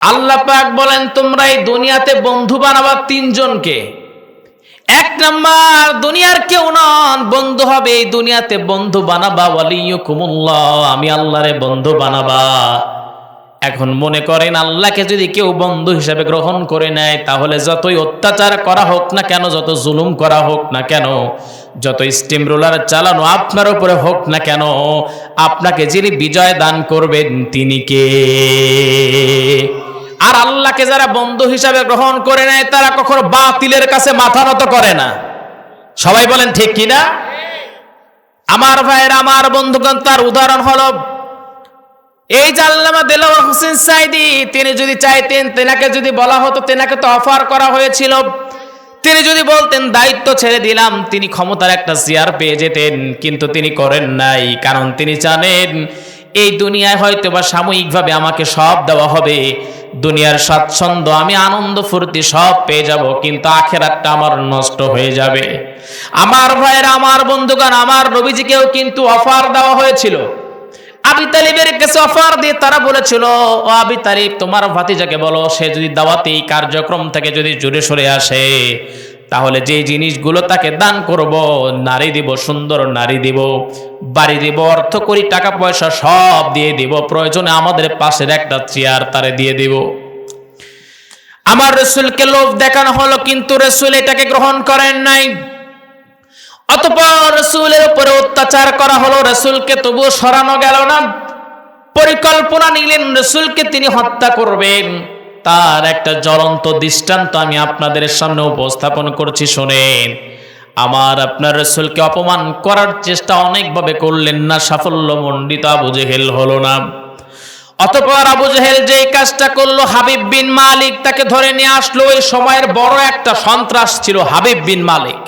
আল্লাহ পাক বলেন, তোমরা এই দুনিয়াতে বন্ধু বানাবা তিনজনকে। এক নাম্বার, দুনিয়ার কেউ নন, বন্ধু হবে এই দুনিয়াতে বন্ধু বানাবা, ওয়ালিয়ুকুমুল্লাহ, আমি আল্লাহরে বন্ধু বানাবা। এখন মনে করেন, আল্লাহকে যদি কেউ বন্ধু হিসাবে গ্রহণ করে নেয়, তাহলে যতই অত্যাচার করা হোক না কেন, যত জুলুম করা হোক না কেন, যত স্টিম রোলার চালানো আপনার উপরে হোক না কেন, আপনাকে যিনি বিজয় দান করবেন, তিনি কে? আল্লাহকে যারা বন্ধু হিসাবে গ্রহণ করে নেয়, তারা কখনো বাতিলের কাছে মাথা নত করে না। সবাই বলেন, ঠিক কিনা আমার ভাইয়ের, আমার বন্ধুগণ, তার উদাহরণ হলো, এই যে আল্লামা দেলাওয়ার হোসেন সাইদি, তিনি যদি চাইতেন, তেনাকে যদি বলা হতো, তেনাকে তো অফার করা হয়েছিল। তিনি যদি বলতেন, দায়িত্ব ছেড়ে দিলাম, তিনি ক্ষমতার একটা চেয়ার পেয়ে যেতেন, কিন্তু তিনি করেন নাই, কারণ তিনি জানেন, এই দুনিয়ায় হয়তো বা সাময়িকভাবে আমাকে সব দেওয়া হবে। দুনিয়ার স্বাচ্ছন্দ্য, আমি আনন্দ ফুর্তি সব পেয়ে যাব, কিন্তু আখেরাতটা আমার নষ্ট হয়ে যাবে। আমার ভাইয়ের, আমার বন্ধুগণ, আমার নবীজিকেও কিন্তু অফার দেওয়া হয়েছিল। আবি তালিবের কাছে অফার দিয়ে তারা বলেছিল, ও আবি তালিব, তোমার ভাতিজাকে বলো, সে যদি দাওয়াতি কার্যক্রম থেকে যদি জুড়ে সরে আসে তাহলে যে জিনিসগুলো তাকে দান করব, নারী দিব, সুন্দর নারী দিব, বাড়ি দিব, অর্থ করি, টাকা পয়সা সব দিয়ে দিব, প্রয়োজনে আমাদের পাশের একটা চেয়ার তারে দিয়ে দিব। আমার রসুলকে লোভ দেখানো হলো, কিন্তু রসুল এটাকে গ্রহণ করেন নাই। অতপর রসুলের উপরে অত্যাচার করা হলো, রসুলকে তবুও সরানো গেল না। পরিকল্পনা নিলেন, রসুলকে তিনি হত্যা করবেন। তার একটা জ্বলন্ত দৃষ্টান্ত আমি আপনাদের সামনে উপস্থাপন করছি, শোনেন। আমার আপনার রসুলকে অপমান করার চেষ্টা অনেকভাবে করলেন না সাফল্য মণ্ডিত আবু জেহেল হলো না। অতপর আবু জেহেল যে কাজটা করল, হাবিব বিন মালিক তাকে ধরে নিয়ে আসলো। ওই সময়ের বড় একটা সন্ত্রাস ছিল হাবিব বিন মালিক।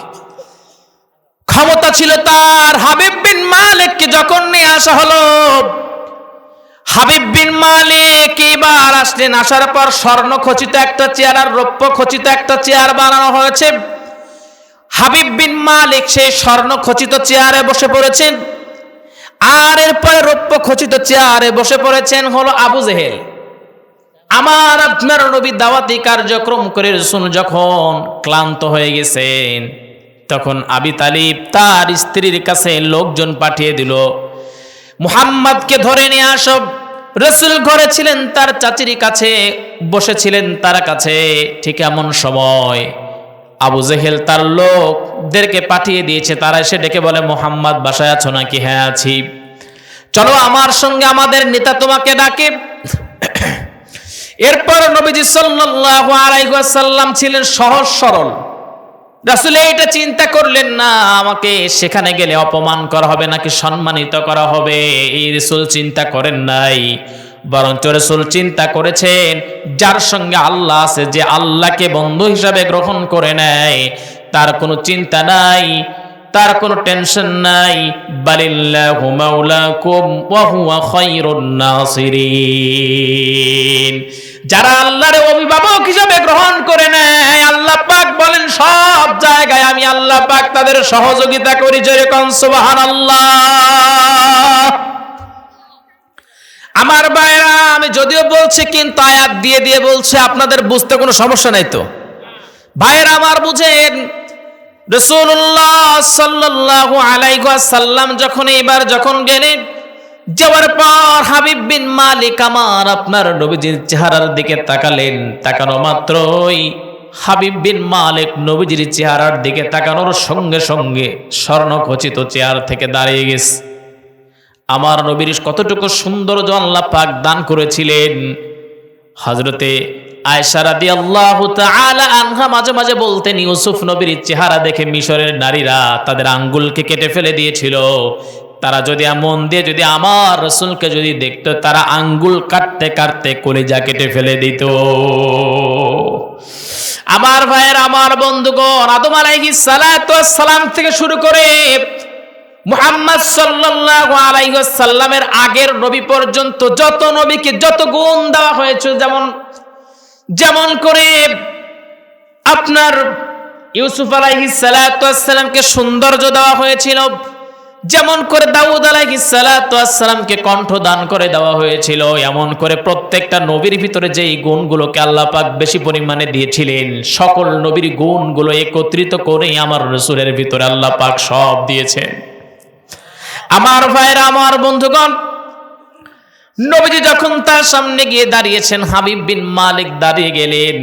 ক্ষমতা ছিল তার। হাবিব বিন মালিককে যখন নিয়ে আসা হলো হাবিব বিন মালিক এবার আসলেন, আসার পর স্বর্ণ খচিত একটা চেয়ার আর রৌপ্য খচিত একটা চেয়ার বানানো হয়েছে। হাবিব বিন মালিক সেই স্বর্ণ খচিত চেয়ারে বসে পড়েছেন। আর এরপরে রৌপ্য খচিত চেয়ারে বসে পড়েছেন হলো আবু জেহেল। আমার আপনার নবী দাওয়াতি কার্যক্রম করে শুন যখন ক্লান্ত হয়ে গেছেন, তখন আবি তালিব তার স্ত্রীর কাছে লোকজন পাঠিয়ে দিল মুহাম্মদকে ধরে নিয়ে আসব রসুল ঘরে ছিলেন তার চাচির কাছে, বসেছিলেন তার কাছে। ঠিক এমন সময় আবু জেহেল তার লোকদেরকে পাঠিয়ে দিয়েছে। তারা এসে ডেকে বলে, মোহাম্মদ, বাসায় আছো নাকি? হ্যাঁ আছি। চলো, আমার সঙ্গে আমাদের নেতা তোমাকে ডাকে। এরপর নবীজি সাল্লাল্লাহু আলাইহি ওয়াসাল্লাম ছিলেন সহজ সরল। রাসুল এটা চিন্তা করলেন না, আমাকে সেখানে গেলে অপমান করা হবে নাকি সম্মানিত করা হবে? এই রসুল চিন্তা করেন নাই। বরঞ্চ রসুল চিন্তা করেছেন, যার সঙ্গে আল্লাহ আছে, যে আল্লাহকে বন্ধু হিসাবে গ্রহণ করে নেয়, তার কোনো চিন্তা নাই। তার কোনো টেনশন নাই। বালিল্লাহু মাওলাকুম ওয়া হুয়া খায়রুন যারা আল্লাহর অভিভাবক হিসাবে গ্রহণ করে নেয়, আল্লাহ পাক বলেন, সব জায়গায় আমি আল্লাহ পাক তাদের সহযোগিতা করি যেরকম সুবহানাল্লাহ। আমার ভাইরা, আমি যদিও বলছি, কিন্তু আয়াত দিয়ে দিয়ে বলছে, আপনাদের বুঝতে কোনো সমস্যা নাই তো? ভাইয়েরা আমার বুঝেন রসুল্লাহ সাল্লাল্লাহু আলাইহি ওয়াসাল্লাম যখন এবার যখন গেলেন, যাওয়ার পর হাবিব বিন মালিক আমার আপনার নবীজির চেহারার দিকে তাকালেন। তাকানো মাত্রই হাবিব বিন মালিক নবীজির চেহারার দিকে তাকানোর সঙ্গে সঙ্গে স্বর্ণখচিত চেয়ার থেকে দাঁড়িয়ে গেছে। আমার নবীর কতটুকু সৌন্দর্য আল্লাহ পাক দান করেছিলেন। হজরতে আয়সা রাদি আল্লাহ আনহা মাঝে মাঝে বলতেন, ইউসুফ নবীর চেহারা দেখে মিশরের নারীরা তাদের আঙ্গুলকে কেটে ফেলে দিয়েছিল। তারা যদি মন দিয়ে যদি আমার রসুলকে যদি দেখতো, তারা আঙ্গুল কাটতে কাটতে কলিজা কেটে ফেলে দিত। আমার ভাইয়ের, আমার বন্ধুগণ, আদম আলাইহিস সালাম থেকে শুরু করে মুহাম্মদ সাল্লাল্লাহু আলাইহি ওয়াসাল্লামের আগের নবী পর্যন্ত যত নবীকে যত গুণ দেওয়া হয়েছে, যেমন যেমন করে আপনার ইউসুফ আলাইহিস সালামকে সৌন্দর্য দেওয়া হয়েছিল, যেমন করে দাউদ আলাইহিসসালামকে কণ্ঠ দান করে দেওয়া হয়েছিল, এমন করে প্রত্যেকটা নবীর ভিতরে যেই গুণগুলোকে আল্লাহ পাক বেশি পরিমাণে দিয়েছিলেন, সকল নবীর গুণগুলো একত্রিত করে আমার রসুলের ভিতরে আল্লাহ পাক সব দিয়েছেন। আমার ভাইরা আমার বন্ধুগণ, নবীজি যখন তার সামনে গিয়ে দাঁড়িয়েছেন, হাবিব বিন মালিক দাঁড়িয়ে গেলেন।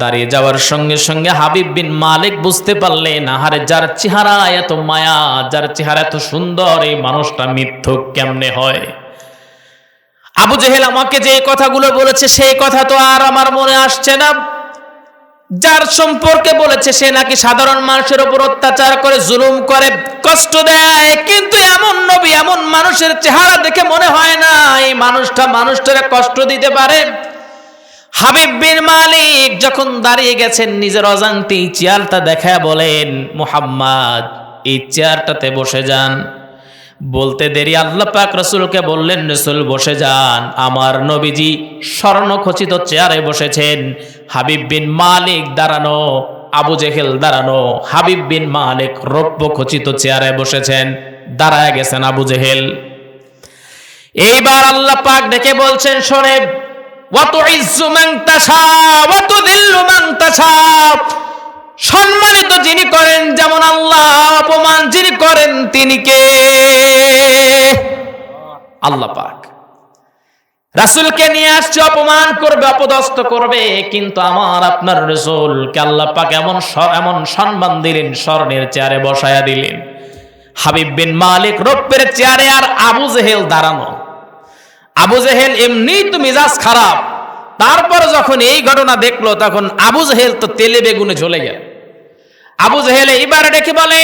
দাঁড়িয়ে যাওয়ার সঙ্গে সঙ্গে হাবিব বিন মালিক বুঝতে পারলেন, আহারে যার চেহারা এত মায়া, যার চেহারা এত সুন্দর, এই মানুষটা মিথ্যুক কেমনে হয়? আবু জেহেল আমাকে যে কথাগুলো বলেছে, সেই কথা তো আর আমার মনে আসছে না। যার সম্পর্কে বলেছে সে নাকি সাধারণ মানুষের উপর অত্যাচার করে, জুলুম করে, কষ্ট দেয়। কিন্তু এমন নবী, এমন মানুষের চেহারা দেখে মনে হয় না, এই মানুষটা মানুষটারে কষ্ট দিতে পারে। হাবিব বিন মালিক যখন দাঁড়িয়ে গেছেন, নিজের অজান্তে চেয়ারটা দেখায় বলেন, মুহাম্মদ, এই চেয়ারটাতে বসে যান। বলতে দেরি, আল্লাহ পাক রসুলকে বললেন, রসুল বসে যান। আমার নবীজি স্বর্ণখচিত চেয়ারে বসেছেন। হাবিব বিন মালিক দাঁড়ানো, আবু জেহেল দাঁড়ানো, হাবিব বিন মালিক রৌপ্য খচিত চেয়ারে বসেছেন, দাঁড়ায় গেছেন আবু জেহেল। এইবার আল্লাহ পাক ডেকে বলছেন শোনে মান মান সম্মানিত যিনি করেন, যেমন আল্লাহ অপমান যিনি করেন, তিনি কে? আল্লাহ পাক। রাসূলকে নিয়ে আসছে, অপমান করবে, অপদস্থ করবে, কিন্তু আমার, আপনার রসুলকে আল্লাহ পাক এমন এমন সম্মান দিলেন, স্বর্ণের চেয়ারে বসায়া দিলেন। হাবিব বিন মালিক রৌপ্যের চেয়ারে আর আবু জেহেল দাঁড়ানো। আবু জেহেল এমনি তো মেজাজ খারাপ। তারপর যখন এই ঘটনা দেখল, তখন আবু জেহেল তো তেলে বেগুনে ঝলে গেল। আবু জেহেল এইবার ডেকে বলে,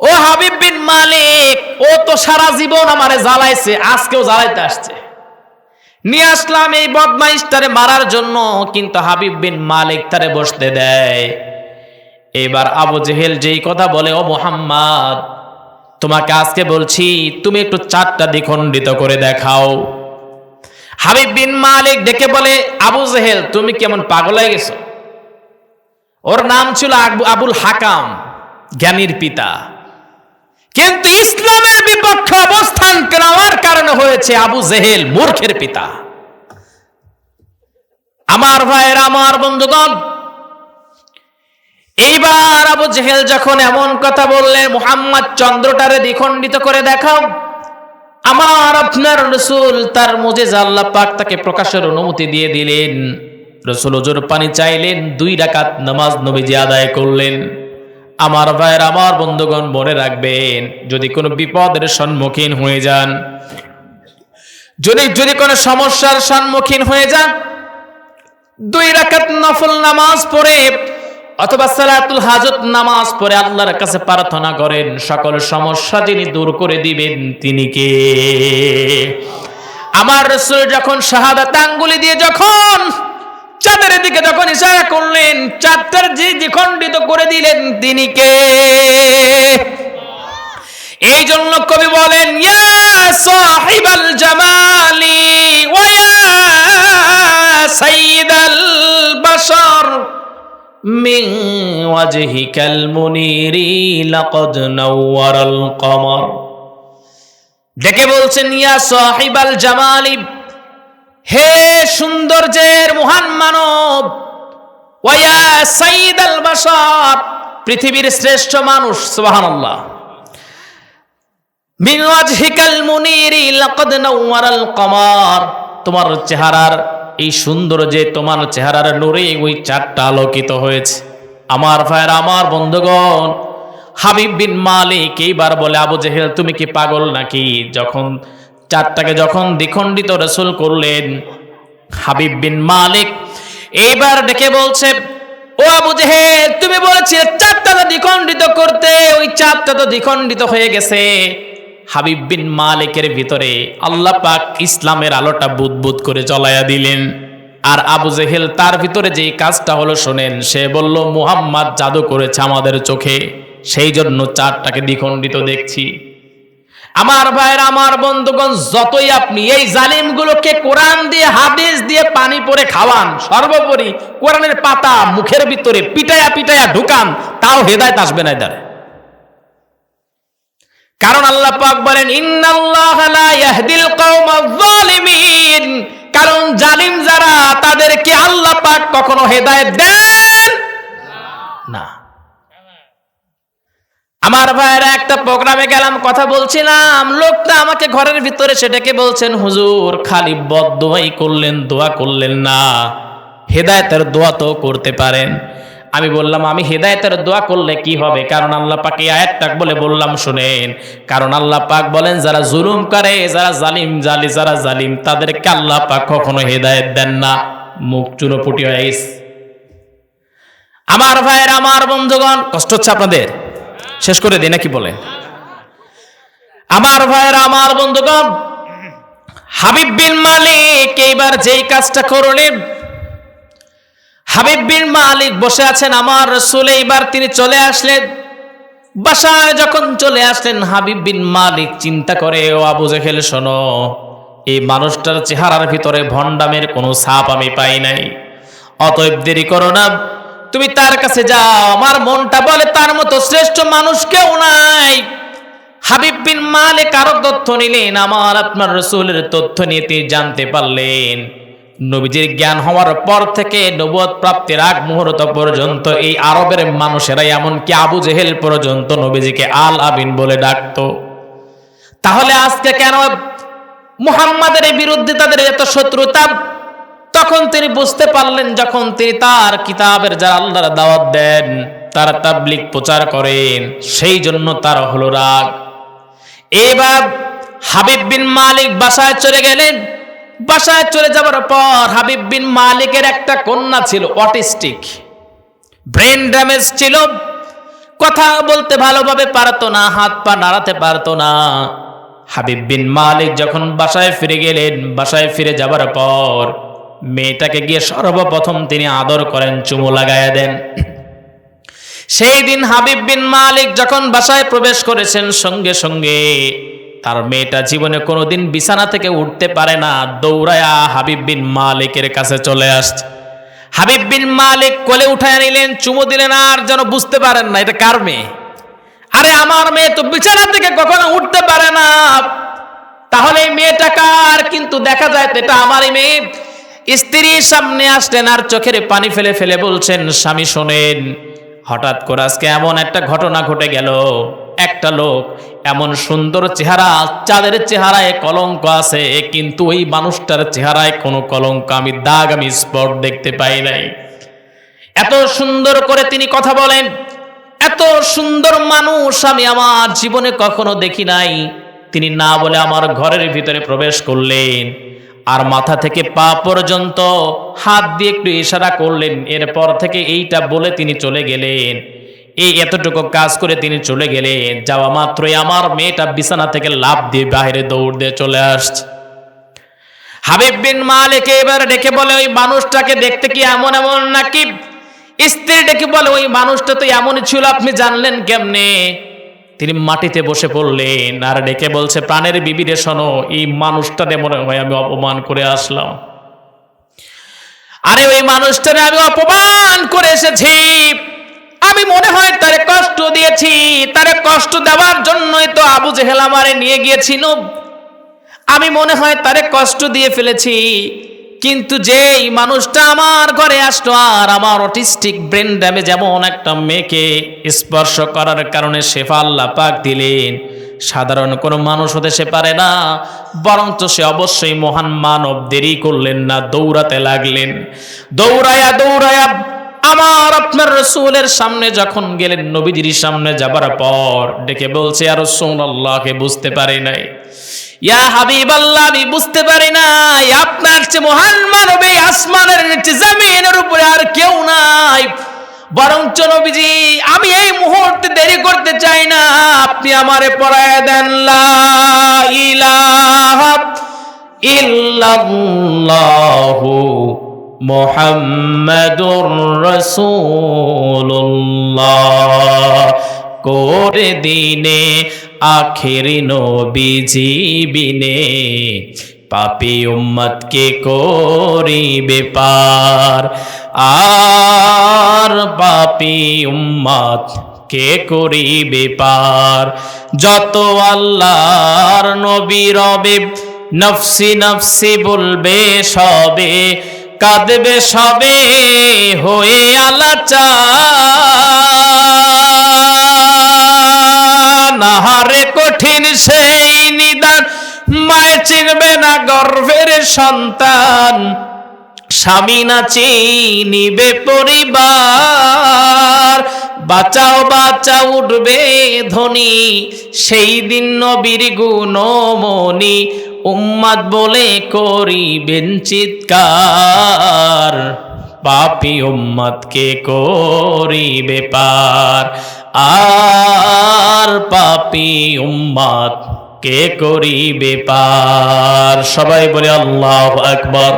ও হাবিব বিন মালিক, ও তো সারা জীবন আমারে জ্বালাইছে, আজকেও জ্বালাইতে আসছে। নিয়ে আসলাম এই বদমাইশটারে মারার জন্য, কিন্তু হাবিব বিন মালিক তারে বসতে দেয়। এবার আবু জেহেল যেই কথা বলে, ও মোহাম্মদ, তোমাকে আজকে বলছি, তুমি একটু চারটা দ্বিখণ্ডিত করে দেখাও। হাবিব বিন মালিক ডেকে বলে, আবু জেহেল, তুমি কেমন পাগল হয়ে গেছো? ওর নাম ছিল আবু- আবুল হাকাম, জ্ঞানীর পিতা। কিন্তু ইসলামের বিপক্ষে অবস্থান নেওয়ার কারণে হয়েছে আবু জেহেল মূর্খের পিতা। আমার ভাইয়ের, আমার বন্ধুগণ, এইবার আবু জেহেল যখন এমন কথা বললেন মুহাম্মদ চন্দ্রটারে দ্বিখণ্ডিত করে দেখাও। আমার আপনার রসুল তার মুজে আল্লাহ পাক তাকে প্রকাশের অনুমতি দিয়ে দিলেন। রসুল ওজোর পানি চাইলেন, দুই রাকাত নামাজ নবীজি আদায় করলেন। আমার ভাইয়ের, আমার বন্ধুগণ মনে রাখবেন, যদি কোনো বিপদের সম্মুখীন হয়ে যান, যদি যদি কোনো সমস্যার সম্মুখীন হয়ে যান, দুই রাকাত নফল নামাজ পড়ে অথবা সালাতুল হাজত নামাজ পড়ে আল্লাহর কাছে প্রার্থনা করেন, সকল সমস্যা যিনি দূর করে দিবেন তিনি কে? আমার রসুল যখন শাহাদাত আঙ্গুলি দিয়ে যখন চাঁদের দিকে যখন ইশারা করলেন, চাঁদটার যে দ্বিখণ্ডিত করে দিলেন তিনি কে? এই জন্য কবি বলেন, ইয়া সাহিবাল জামালি ওয়া সাইয়্যিদাল বাশার মিন ওয়াজহিকাল মুনিরি লাকাদ নাওয়ারাল কমর। ডেকে বলছেন, ইয়া সাহিবাল জামালি হে সৌন্দর্যের মহান মানব, ওয়া সাইয়্যিদাল বাশার, পৃথিবীর শ্রেষ্ঠ মানুষ, সুবহানাল্লাহ। মিন ওয়াজহিকাল মুনিরি লাকাদ নাওয়ারাল কমার, তোমার চেহারার এই সুন্দর যে তোমার চেহারার নূরে ওই চারটা আলোকিত হয়েছে। আমার ভাইয়ের, আমার বন্ধুগণ, হাবিব বিন মালিক এইবার বলে, আবু জেহেল, তুমি কি পাগল নাকি? যখন চারটাকে যখন দ্বিখণ্ডিত রসুল করলেন, হাবিব বিন মালিক এইবার ডেকে বলছে, ও আবু জেহেল, তুমি বলেছিলে চারটা তো দ্বিখণ্ডিত করতে, ওই চারটা তো দ্বিখণ্ডিত হয়ে গেছে। হাবিব বিন মালিকের ভিতরে আল্লাহ পাক ইসলামের আলোটা বুদবুদ করে জ্বলাইয়া দিলেন। আর আবু জেহেল তার ভিতরে যেই কাজটা হলো শোনেন, সে বলল, মুহাম্মদ জাদু করেছে আমাদের চোখে, সেই জন্য চারটাকে দ্বিখণ্ডিত দেখছি। আমার ভাইয়ের, আমার বন্ধুগণ, যতই আপনি এই জালিমগুলোকে কোরআন দিয়ে, হাদিস দিয়ে পানি পরে খাওয়ান, সর্বোপরি কোরআনের পাতা মুখের ভিতরে পিটায়া পিটায়া ঢুকান, তাও হেদায়ত আসবে না এদারে কারণ আল্লাহ পাক বলেন, ইন্নাল্লাহ লা ইয়াহদিল কওমাজ কারণ জালিম যারা, তাদেরকে আল্লাহ পাক কখনো হেদায়েত দেন না। আমার ভাইয়েরা, একটা প্রোগ্রামে গেলাম, কথা বলছিলাম। লোকটা আমাকে ঘরের ভিতরে সেটাকে বলছেন, হুজুর, খালি বদ করলেন, দোয়া করলেন না। হেদায়েতের দোয়া তো করতে পারেন। আমি বললাম, আমি হেদায়েতের দোয়া করলে কি হবে? কারণ আল্লাহ পাক এই আয়াতটা বলে বললাম, শুনেন। কারণ আল্লাহ পাক বলেন, যারা জুলুম করে, যারা জালিম, জালি, যারা জালিম, তাদেরকে আল্লাহ পাক কখনো হেদায়েত দেন না। মুখ চুনোপুটি হয়ে গেছে। আমার ভাইয়ের, আমার বন্ধুগণ, কষ্ট হচ্ছে আপনাদের? শেষ করে দিই, নাকি বলে? আমার ভাইয়ের, আমার বন্ধুগণ, হাবিব বিন মালিক এইবার যেই কাজটা করলেন, হাবিব বিন মালিক বসে আছেন আমার রসুল, এইবার তিনি চলে আসলেন। বাসায় যখন চলে আসলেন, হাবিব বিন মালিক চিন্তা করে, ও আবু জেহেল, শোনো, এই মানুষটার চেহারার ভিতরে ভণ্ডামের কোনো ছাপ আমি পাই নাই। অতএব দেরি করো না তুমি তার কাছে যাও। আমার মনটা বলে, তার মতো শ্রেষ্ঠ মানুষ কেউ নাই। হাবিব বিন মালিক তথ্য নিলেন, আমার আপনার রসুলের তথ্য নিয়ে তিনি জানতে পারলেন। নবীজির জ্ঞান হওয়ার পর থেকে নবুয়ত প্রাপ্তির আগ মুহূর্ত পর্যন্ত এই আরবের মানুষেরা এমনকি আবু জেহেল পর্যন্ত নবীজিকে আল আবিন বলে ডাকতো। তাহলে আজকে কেন মুহাম্মাদের বিরুদ্ধে তাদের এত শত্রুতা? তখন তিনি বুঝতে পারলেন, যখন তিনি তার কিতাবের যারা আল্লাহর দাওয়াত দেন, তার তাবলিক প্রচার করেন, সেই জন্য তার হলো রাগ। এবার হাবিব বিন মালিক বাসায় চলে গেলেন। বাসায় চলে যাওয়ার পর হাবিব বিন মালিকের একটা কন্যা ছিল, অটিস্টিক। ব্রেন ড্যামেজ ছিল। কথা বলতে ভালোভাবে পারতো না, হাত পা নাড়াতে পারতো না। হাবিব বিন মালিক যখন বাসায় ফিরে গেলেন, বাসায় ফিরে যাবার পর মেয়েটাকে গিয়ে সর্বপ্রথম তিনি আদর করেন, চুমু লাগাইয়া দেন। সেই দিন হাবিব বিন মালিক যখন বাসায় প্রবেশ করেছেন, সঙ্গে সঙ্গে তার মেয়েটা জীবনে কোনোদিন বিছানা থেকে উঠতে পারে না দৌড়ায়া হাবিব বিন মালিকের কাছে চলে আসছে। হাবিব বিন মালিক কোলে উঠায় নিলেন, চুমু দিলেন, আর যেন বুঝতে পারেন না, এটা কার মেয়ে? আরে, আমার মেয়ে তো বিছানা থেকে কখনো উঠতে পারে না। তাহলে এই মেয়েটা কার? কিন্তু দেখা যায় এটা আমারই মেয়ে। স্ত্রীর সামনে আসলেন আর চোখের পানি ফেলে ফেলে বলছেন, স্বামী, শোনেন, হঠাৎ করে আজকে এমন একটা ঘটনা ঘটে গেল। একটা লোক এমন সুন্দর চেহারা, চাঁদের চেহারায় কলঙ্ক আছে, কিন্তু ওই মানুষটার চেহারায় কোনো কলঙ্ক আমি দাগ, আমি স্পট দেখতে পাই নাই। এত সুন্দর করে তিনি কথা বলেন, এত সুন্দর মানুষ আমি আমার জীবনে কখনো দেখি নাই। তিনি না বলে আমার ঘরের ভিতরে প্রবেশ করলেন। আর মাথা থেকে পা পর্যন্ত হাত দিয়ে একটু ইশারা করলেন। এরপর থেকে এইটা বলে তিনি চলে গেলেন। এই এতটুকু কাজ করে তিনি চলে গেলেন। যাওয়া মাত্রই আমার মেয়েটা বিছানা থেকে লাভ দিয়ে বাইরে দৌড় দিয়ে চলে আসছে। হাবিব বিন মালিক এবার ডেকে বলে, ওই মানুষটাকে দেখতে কি এমন এমন নাকি? স্ত্রী ডেকে বলে, ওই মানুষটা তো এমনই ছিল, আপনি জানলেন কেমনে? তিনি মাটিতে বসে পড়লেন আর ডেকে বলছে, প্রাণের বিবিরে শোনো, এই মানুষটাতে মনে হয় আমি অপমান করে আসলাম। আরে ওই মানুষটারে আমি অপমান করে এসেছি। আমি মনে হয় তারে কষ্ট দিয়েছি, তারে কষ্ট দেওয়ার জন্যই তো আবু জেহেল আমারে নিয়ে গিয়েছিল। আমি মনে হয় তারে কষ্ট দিয়ে ফেলেছি। কিন্তু যেই মানুষটা আমার ঘরে আসলো আর আমার অটিস্টিক ব্রেন ড্যামে যেমন একটা মেয়েকে স্পর্শ করার কারণে শেফা আল্লাহ পাক দিলেন। সাধারণ কোনো মানুষ হতে সে পারে না, বরঞ্চ সে অবশ্যই মহান মানব দেরি করলেন না, দৌড়াতে লাগলেন। দৌড়ায়া দৌড়ায়া আমার আপনার রসুলের সামনে যখন গেলেন, নবীজির সামনে যাবার পর ডেকে বলছে আর রসুল আল্লাহকে বুঝতে পারি নাই? ইয়া হাবিব আল্লাহ, আমি বুঝতে পারি আপনার চেয়ে মহান আসমানের নিচে জমিনের উপরে আর কেউ নাই। বরঞ্চ আমি এই মুহূর্তে দেরি করতে চাই না, আপনি আমারে পড়ায় দেন মোহাম্মদুর করে দিনে আখেরি নবীজি বিনে, পাপি উম্মতকে করিবে পার। আর পাপি উম্মত কে করিবে পার। যত আল্লাহর নবী রবে, নফসি নফসি বলবে সবে, কাঁদবে সবে, হয়ে আলাচা সন্তান, স্বামী না চিনিবে পরিবার। বাঁচাও বাঁচা উঠবে ধনী, সেই দিন নবীর গুণমণি উম্মাদ বলে করিবেন চিৎকার। পাপি উম্মাদকে করিবে পার? আর পাপি উম্মাদ কে করিবে পার? সবাই বলে আল্লাহ আকবর।